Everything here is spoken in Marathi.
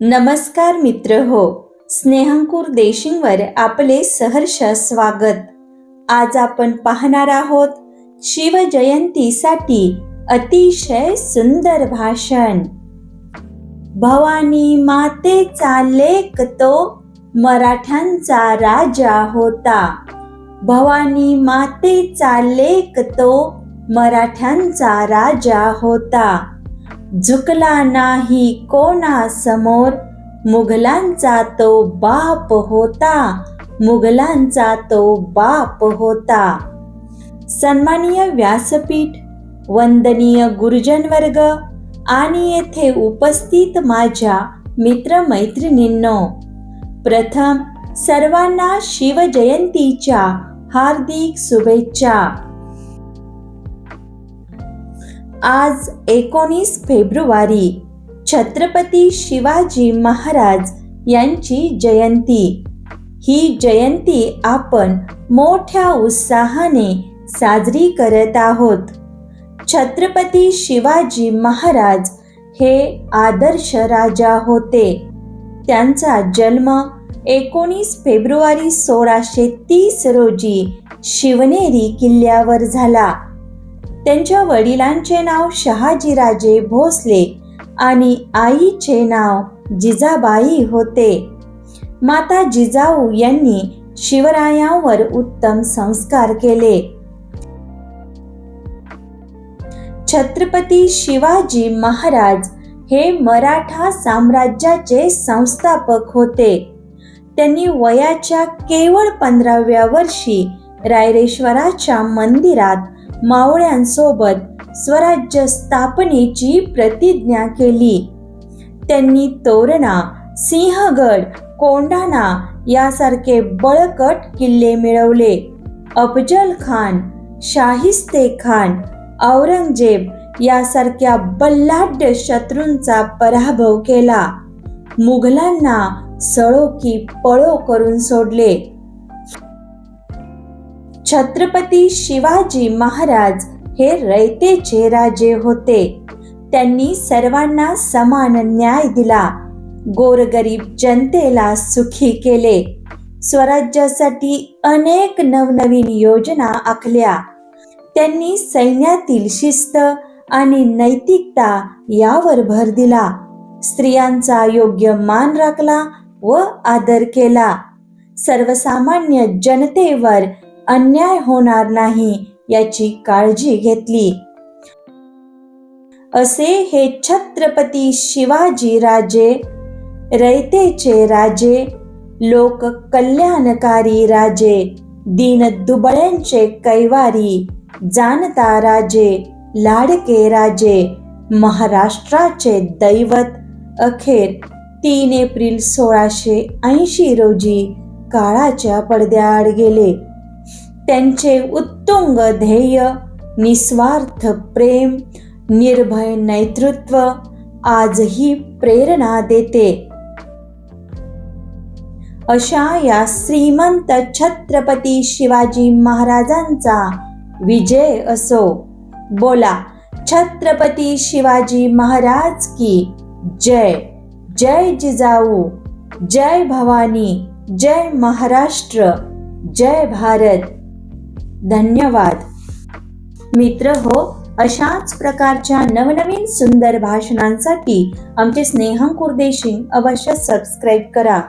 नमस्कार मित्र हो स्नेहंकूर देशिंगवर आपले सहर्ष स्वागत. आज आपण पाहणार आहोत शिवजयंतीसाठी अतिशय सुंदर भाषण. भवानी मातेचा लेख तो मराठ्यांचा राजा होता. भवानी मातेचा लेख तो मराठ्यांचा राजा होता. झुकला नाही कोणासमोर. मुघलांचा तो बाप होता. मुघलांचा तो बाप होता. सन्माननीय व्यासपीठ वंदनीय गुरुजन वर्ग आणि येथे उपस्थित माझ्या मित्रमैत्रिणींनो प्रथम सर्वांना शिवजयंतीच्या हार्दिक शुभेच्छा. आज एकोणीस फेब्रुवारी छत्रपती शिवाजी महाराज यांची जयंती. ही जयंती आपण मोठ्या उत्साहाने साजरी करत आहोत. छत्रपती शिवाजी महाराज हे आदर्श राजा होते. त्यांचा जन्म एकोणीस फेब्रुवारी सोळाशे तीस रोजी शिवनेरी किल्ल्यावर झाला. त्यांच्या वडिलांचे नाव शहाजीराजे भोसले आणि आईचे नाव जिजाबाई होते. माता जिजाऊ यांनी शिवरायांवर उत्तम संस्कार केले. छत्रपती शिवाजी महाराज हे मराठा साम्राज्याचे संस्थापक होते. त्यांनी वयाच्या केवळ पंधराव्या वर्षी रायरेश्वराच्या मंदिरात मावळ्यांसोबत स्वराज्य स्थापनेची प्रतिज्ञा केली. त्यांनी तोरणा सिंहगड कोंढाणा यासारखे बळकट किल्ले मिळवले. अफजल खान शाहिस्ते खान औरंगजेब यासारख्या बल्लाढ्य शत्रूंचा पराभव केला. मुघलांना सळो की पळो करून सोडले. छत्रपती शिवाजी महाराज हे रयतेचे राजे होते. त्यांनी सर्वांना समान न्याय दिला. गोरगरीब जनतेला सुखी केले. स्वराज्यासाठी अनेक नवनवीन योजना आखल्या. त्यांनी सैन्यातील शिस्त आणि नैतिकता यावर भर दिला. स्त्रियांचा योग्य मान राखला व आदर केला. सर्वसामान्य जनतेवर अन्याय होणार नाही याची काळजी घेतली. असे हे छत्रपती शिवाजी राजे रयतेचे राजे लोक कल्याणकारी राजे दीन दुबळ्यांचे कैवारी जाणता राजे लाडके राजे महाराष्ट्राचे दैवत अखेर तीन एप्रिल सोळाशे ऐंशी रोजी काळाच्या पडद्याआड गेले. त्यांचे उत्तुंग ध्येय निस्वार्थ प्रेम निर्भय नेतृत्व आजही प्रेरणा देते. अशा या श्रीमंत छत्रपती शिवाजी महाराजांचा विजय असो. बोला छत्रपती शिवाजी महाराज की जय. जय जिजाऊ जय भवानी जय महाराष्ट्र जय भारत. धन्यवाद. मित्र हो अशाच प्रकारच्या नवनवीन सुंदर भाषणांसाठी आमचे स्नेहंकुर देशिंग अवश्य सबस्क्राईब करा.